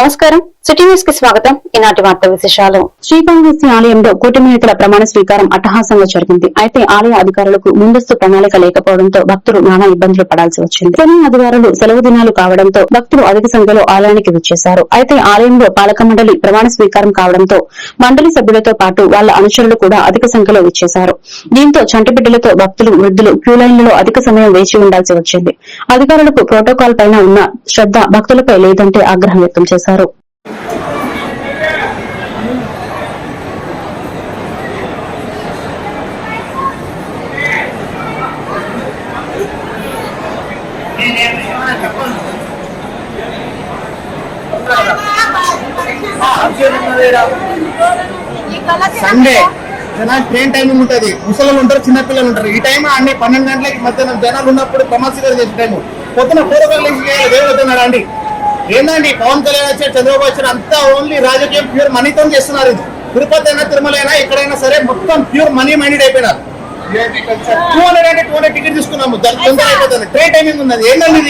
నమస్కారం. సిటీ న్యూస్కి స్వాగతం. ఈనాటి వార్త విశేషాలు. శ్రీకాళహస్తి ఆలయంలో కూటమి నేతల ప్రమాణ స్వీకారం అట్టహాసంగా జరిగింది. అయితే ఆలయ అధికారులకు ముందస్తు ప్రణాళిక లేకపోవడంతో భక్తులు నానా ఇబ్బందులు పడాల్సి వచ్చింది. శని అధికారులు సెలవు దినాలు కావడంతో భక్తులు అధిక సంఖ్యలో ఆలయానికి విచ్చేశారు. అయితే ఆలయంలో పాలక మండలి ప్రమాణ స్వీకారం కావడంతో మండలి సభ్యులతో పాటు వాళ్ళ అనుచరులు కూడా అధిక సంఖ్యలో విచ్చేశారు. దీంతో చంటిబిడ్డలతో భక్తులు వృద్ధులు క్యూ లైన్లలో అధిక సమయం వేచి ఉండాల్సి వచ్చింది. అధికారులకు ప్రోటోకాల్ పైన ఉన్న శ్రద్ధ భక్తులపై లేదంటే ఆగ్రహం వ్యక్తం చేశారు. సండే. జనాలు ట్రైన్ టైమింగ్ ఉంటది. ముసలు ఉంటారు చిన్న పిల్లలు ఉంటారు. ఈ టైం అన్ని పన్నెండు గంటలకి మధ్యాహ్నం జనాలు ఉన్నప్పుడు ప్రమాసిగా చేసే టైం పొద్దున పూర్వకాలం నుంచి అండి? ఏందండి? పవన్ కళ్యాణ్ వచ్చాడు చంద్రబాబు వచ్చాడు అంతా ఓన్లీ రాజకీయం ప్యూర్ మనీతో చేస్తున్నారు ఇది. తిరుపతి అయినా తిరుమల అయినా ఎక్కడైనా సరే మొత్తం ప్యూర్ మనీ మైండెడ్ అయిపోయినారు. టూ హండ్రెడ్ అంటే టూ హండ్రెడ్ టికెట్ తీసుకున్నాము. దాని తొందర అయిపోతుంది. ట్రైన్ టైమింగ్ ఉన్నది. ఏంటండి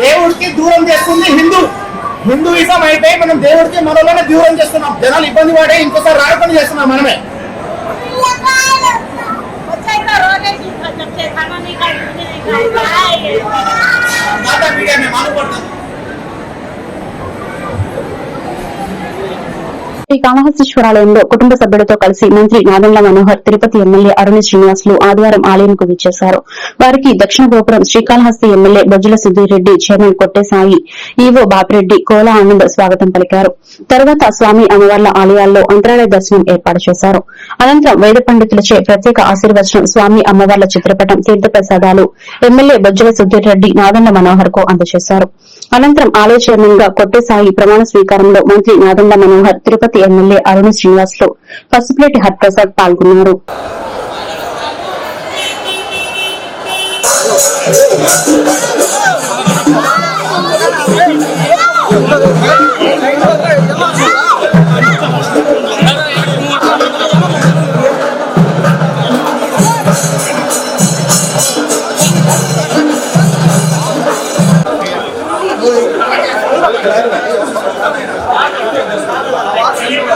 దేవుడికి దూరం చేస్తుంది హిందూ. హిందూయిజం అయితే మనం దేవుడికి మనలోనే దూరం చేస్తున్నాం. జనాలు ఇబ్బంది పడే ఇంకోసారి రాకుండా చేస్తున్నాం మనమే. మాట్లాడుతున్నాం శ్రీ కాళహస్తీశ్వరాలయంలో కుటుంబ సభ్యులతో కలిసి మంత్రి నాదండ్ల మనోహర్ తిరుపతి ఎమ్మెల్యే అరుణ శ్రీనివాసులు ఆదివారం ఆలయంకు విచ్చేశారు. వారికి దక్షిణ గోపురం Srikalahasti MLA Bojjula Sudhirreddy chairman Kottesai EO Bapireddy Kola Anand స్వాగతం పలికారు. తర్వాత స్వామి అమ్మవార్ల ఆలయాల్లో అంతరాలయ దర్శనం ఏర్పాటు చేశారు. అనంతరం వేద పండితులచే ప్రత్యేక ఆశీర్వచనం స్వామి అమ్మవార్ల చిత్రపటం తీర్థప్రసాదాలు ఎమ్మెల్యే బొజ్జుల సుధీర్ రెడ్డి మనోహర్కు అందజేశారు. అనంతరం ఆలయ చైర్మన్గా కొట్టేసాయి ప్రమాణ స్వీకారంలో మంత్రి నాదెండ్ల మనోహర్ తిరుపతి ఎమ్మెల్యే అరుణ శ్రీనివాసులు పసుపులేటి హరిప్రసాద్ పాల్గొన్నారు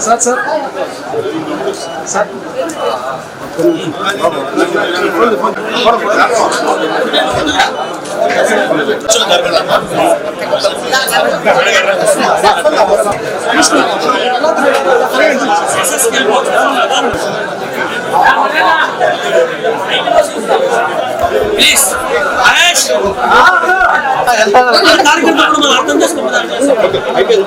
సార్ సార్ ప్లీజ్ మహేష్ కార్యక్రమం అర్థం చేసుకుంటున్నాను అయిపోయింది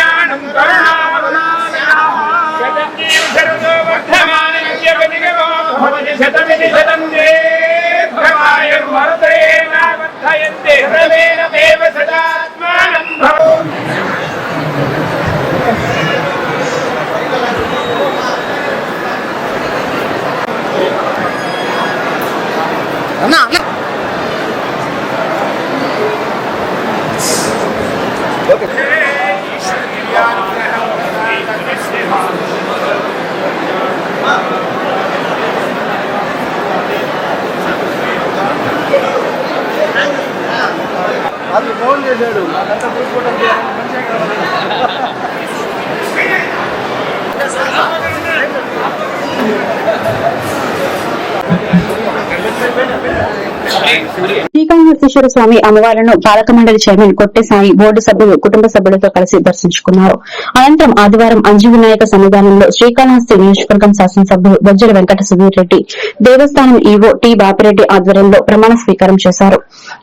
అన్న అన్న అది ఫోన్ చేశాడు నాకంతా చూసుకోవడం మంచిగా శ్రీకాళహస్తీశ్వర స్వామి అమ్మవార్లను పాలక మండలి చైర్మన్ కొట్టేసాయి బోర్డు సభ్యులు కుటుంబ సభ్యులతో కలిసి దర్శించుకున్నారు. అనంతరం ఆదివారం అంజు వినాయక సన్నిధానంలో శ్రీకాళహస్తి నియోజకవర్గం శాసనసభ్యులు బొజ్జల వెంకట సుధీర్ రెడ్డి దేవస్థానం ఈవో టి బాపిరెడ్డి ఆధ్వర్యంలో ప్రమాణ స్వీకారం చేశారు.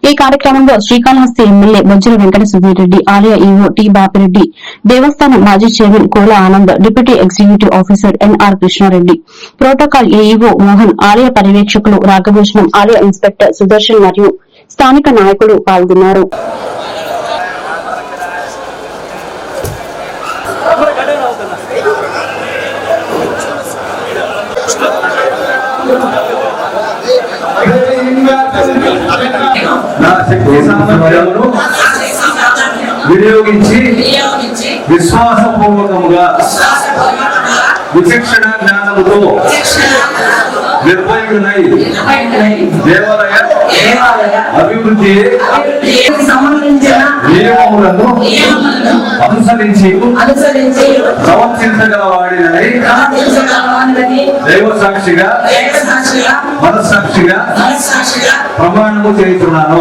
ఈ కార్యక్రమంలో శ్రీకాళహస్తి ఎమ్మెల్యే బొజ్జల వెంకట సుధీర్ రెడ్డి ఆలయ ఈవో టి బాపిరెడ్డి దేవస్థానం మాజీ chairman Kola Anand deputy executive officer NR Krishnareddy protocol AEO Mohan ఆలయ పర్యవేక్షకులు రాఘభూషణం ఆలయ ఇన్స్పెక్టర్ సుదర్శన్ మరియు స్థానిక నాయకులు పాల్గొన్నారు. వినియోగించి విశ్వాసపూర్వకముగా విచక్షణ జ్ఞానముతో నిర్భయుడనై దేవాలయ అభివృద్ధి నియమములను అనుసరించి అనుసరించి ప్రవర్తించగల వాడినై దైవ సాక్షిగా మనస్సాక్షిగా ప్రమాణము చేస్తున్నాను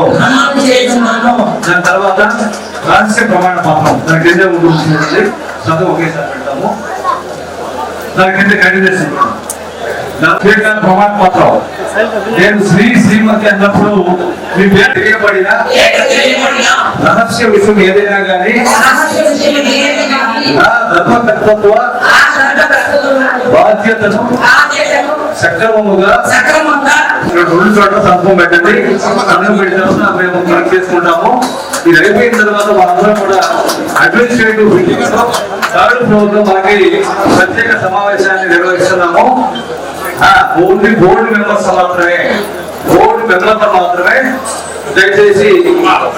దాని తర్వాత రహస్య ప్రమాణ పత్రం దానికి ఏదో ఉంటుంది చదువు ఒకేసారి పెడతాము. దాని కింద ప్రమాణ పత్రం. నేను శ్రీ శ్రీమతి అన్నప్పుడు మీ పేరు తెలియబడిన రహస్య విషయం ఏదైనా కానీ నా ధర్మకర్తత్వ? బాధ్యతను? సక్రమముగా? రెండు చోట్ల సంతకం పెట్టండి. సంతకం పెట్టిన మేము కనెక్ట్ చేసుకుంటాము. ఇది అయిపోయిన తర్వాత మనందరం కూడా అడ్మినిస్ట్రేటివ్ బిల్డింగ్ థర్డ్ ఫ్లోర్లో మనకి ప్రత్యేక సమావేశాన్ని నిర్వహిస్తున్నాము. ఓన్లీ బోర్డు మెంబర్స్ మాత్రమే. బోర్డు మెంబర్స్ మాత్రమే. దయచేసి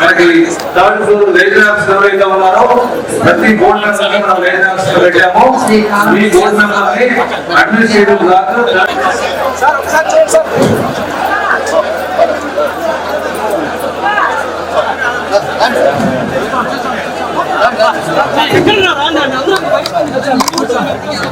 మనకి థర్డ్ ఫ్లోర్ రేజర్ ఎవరైతే ఉన్నారో ప్రతి బోర్డు మెంబర్ మనం రేజర్ పెట్టాము. ఈ బోర్డు మెంబర్ని అడ్మినిస్ట్రేటివ్ బ్లాక్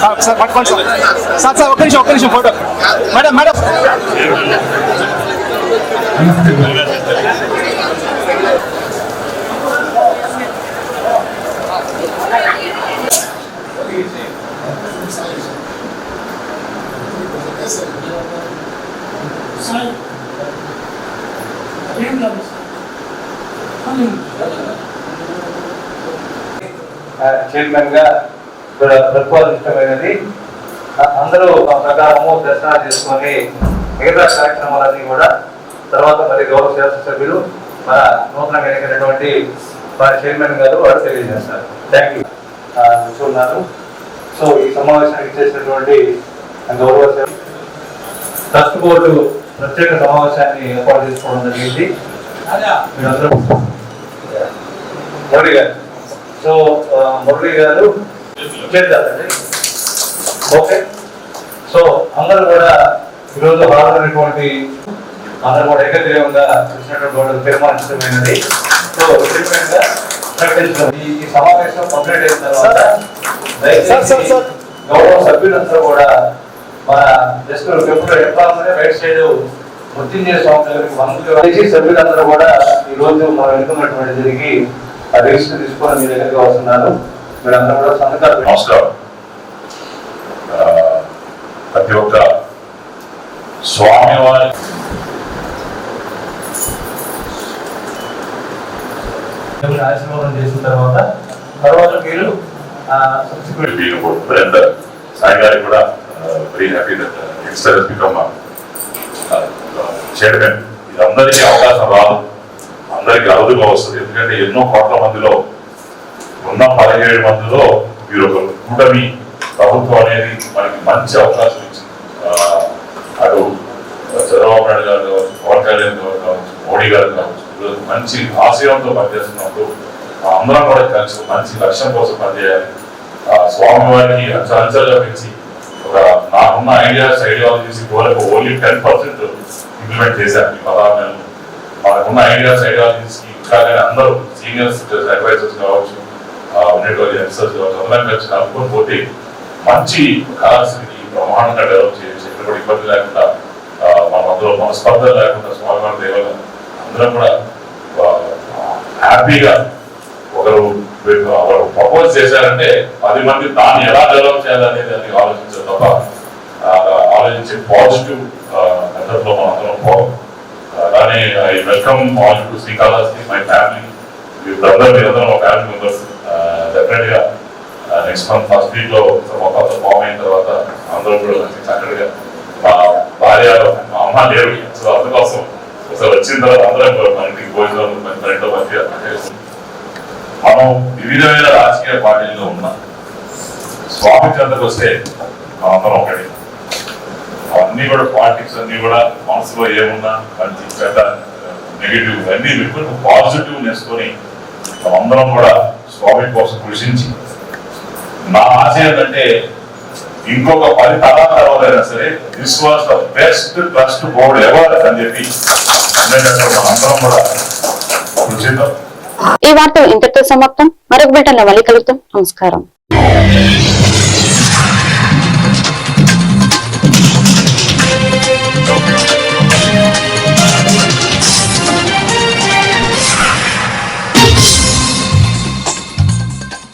సార్ సార్ పట్టుకోండి సార్ సార్ సార్ ఒక్క నిమిషం ఒక్క నిమిషం ఫోటో మేడం మేడం చైర్మన్ గా ప్ర- ప్రతిపాదించమైనది అ- అందరూ ఆ ప్రకారము దర్శనాలు చేసుకొని మిగతా కార్యక్రమాలన్నీ కూడా తర్వాత మరి గౌరవ శాసనసభ్యులు మన నూతనంగా ఎన్నికైనటువంటి వారి చైర్మన్ గారు వారు తెలియజేస్తారు. థ్యాంక్ యూ ఉన్నారు సో ఈ సమావేశానికి చేసినటువంటి గౌరవ సభ్యులు ట్రస్ట్ బోర్డు ప్రత్యేక సమావేశాన్ని ఏర్పాటు చేసుకోవడం జరిగింది. మీరందరూ మురళి గారు? సో మురళి గారు చేద్దామండి ఓకే. సో అందరూ కూడా ఈరోజు హాజరైనటువంటి అందరూ కూడా ఏకగ్రీవంగా చూసినటువంటి తీర్మానించమైనది సో తీర్మానంగా ప్రకటించడం. ఈ సమావేశం కంప్లీట్ అయిన తర్వాత దయచేసి. గౌరవ సభ్యులందరూ కూడా మన జస్ట్ ఎప్పుడు ఎప్పుడు రైట్ సైడ్ మృత్యుంజయ స్వామి వందలు. వేసి సభ్యులందరూ కూడా ఈ రోజు మనం వెనుకున్నటువంటి జరిగి ఆ రిజిస్టర్ తీసుకొని మీ దగ్గరికి వస్తున్నారు. మీరందరూ కూడా సంతకాలు నమస్కారం. ప్రతి ఒక్క స్వామివారి ఆశీర్వాదం చేసిన తర్వాత తర్వాత మీరు Sai గారికి కూడా very happy that become chairman ఇది అందరికీ అవకాశం రాదు. అందరికి అరుదుగా వస్తుంది. ఎందుకంటే ఎన్నో కోట్ల మందిలో ఉన్న పదిహేడు మందిలో మీరు ఒక కూటమి ప్రభుత్వం అనేది మనకి మంచి అవకాశం ఇచ్చింది. అటు చంద్రబాబు నాయుడు గారు కావచ్చు పవన్ కళ్యాణ్ గారు కావచ్చు మోడీ గారు కావచ్చు మంచి ఆశయంతో పనిచేస్తున్నప్పుడు అందరం కూడా కలిసి మంచి లక్ష్యం కోసం పనిచేయాలి. ఆ స్వామివారికి అంచెలుగా పెంచి ఒక నాకున్న ideas ideologies only ten percent implement చేశాను ఈ పదహారు నెలలు. మనకున్న ఐడియాస్ ఐడియాలజీస్ ఇంకా కానీ అందరూ సీనియర్స్ అడ్వైజర్స్ కావచ్చు ఆ, యంగ్స్టర్స్ కావచ్చు అందరం కలిసి కలుపుకొని పోతే మంచి కళాశాలకి బ్రహ్మాండంగా డెవలప్ చేయొచ్చు. ఎక్కడ కూడా ఇబ్బంది లేకుండా ఆ, మన అందులో మన స్పర్ధ లేకుండా స్వామివారి దేవాల అందరం కూడా హ్యాపీగా ఒకరు ఒకరు ప్రపోజ్ చేశారంటే పది మంది దాన్ని ఎలా డెవలప్ చేయాలనేది అది ఆలోచించారు తప్ప ఆలోచించే పాజిటివ్ మెథడ్లో మనం అందరం పోవాలి అలానే I welcome all to Srikalahasti my family వీళ్ళందరూ మీరందరూ ఫ్యామిలీ మెంబర్స్ డెఫినెట్గా నెక్స్ట్ మంత్ ఫస్ట్ వీక్లో మొత్తం ఫామ్ అయిన తర్వాత అందరూ కూడా చక్కగా మా భార్య మా అమ్మ లేరు సో అందుకోసం ఒకసారి వచ్చిన తర్వాత అందరం కూడా మన ఇంటికి భోజనం మన ఫ్రెండ్ మంచిగా మనం వివిధమైన రాజకీయ పార్టీల్లో ఉన్నాం. స్వామి చెంతకు వస్తే అందరం ఒకటి అవన్నీ కూడా పాలిటిక్స్ అన్ని కూడా మనసులో ఏమున్నా మంచి పెద్ద నెగిటివ్ అన్ని విపుల్ పాజిటివ్ నేసుకొని అందరం కూడా స్వామి కోసం కృషించి నా ఆశ ఏంటంటే ఇంకొక పది తరాల తర్వాత అయినా సరే this was the best trust board ever అని చెప్పి అందరం కూడా కృషిద్దాం ఈ వార్త ఇంతటితో సమాప్తం. మరొక బిడ్డలో మళ్ళీ కలుగుతాం నమస్కారం.